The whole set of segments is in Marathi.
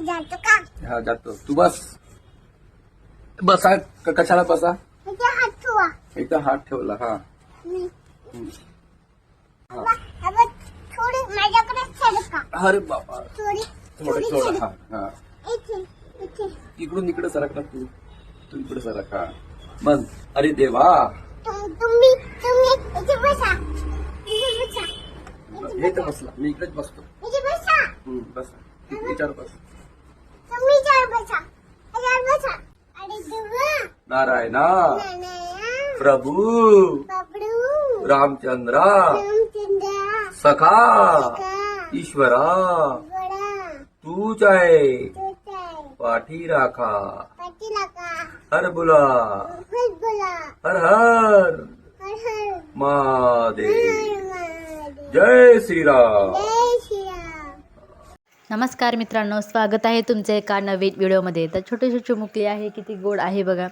मी जातो का? हा जातो. तू बस. बसा क- कशाला बसा इथे हात ठेवा. इथं हात ठेवला हा. मी हम्म. हा. बा- अब थोडी माझ्याकडे सरका अरे बाबा. थोडी थोडं थोडी. हा हा. इथे इथे. इकडून इकडे सरक ना तू? तू इकडे सरक बंद अरे देवा. तुम- तुम्ही तुम्ही इथे बसा. इथे बसा. हे तर बसला. मी इकडेच बसतो. इथे बसा. हम्म, बस. विचार बस. नारायण। प्रभु। रामचंद्र। सखा। ईश्वरा। तू चाहे। पाठी राखा। हर बुला। हर हर महादेव। जय श्री राम नमस्कार मित्रांनो स्वागत आहे तुमचं एका नवीन व्हिडिओमध्ये. तर छोटी छोटी मुकली आहे किती गोड आहे बघा.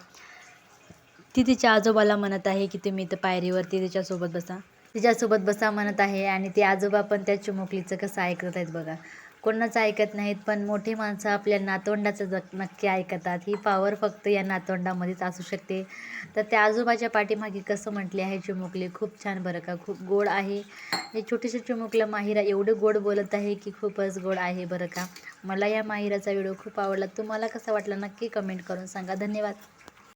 ती तिच्या आजोबाला म्हणत आहे की तुम्ही इथं पायरीवरती तिच्यासोबत बसा. तिच्यासोबत बसा म्हणत आहे आणि ते आजोबा पण त्या चिमुकलीचं कसं ऐकत आहेत बघा. कोणच ऐकत नाहीत पण मोठी माणसं आपल्या नातवंडाचं जग नक्की ऐकतात. ही पावर फक्त या नातवंडामध्येच असू शकते. तर त्या आजोबाच्या पाठीमागे कसं म्हटले आहे चिमुकले? खूप छान बरं का? खूप गोड आहे. हे छोटीशी चिमुकलं माहिरा एवढं गोड बोलत आहे की खूपच गोड आहे बरं का? मला या माहिराचा व्हिडिओ खूप आवडला. तुम्हाला कसा वाटला नक्की कमेंट करून सांगा. धन्यवाद.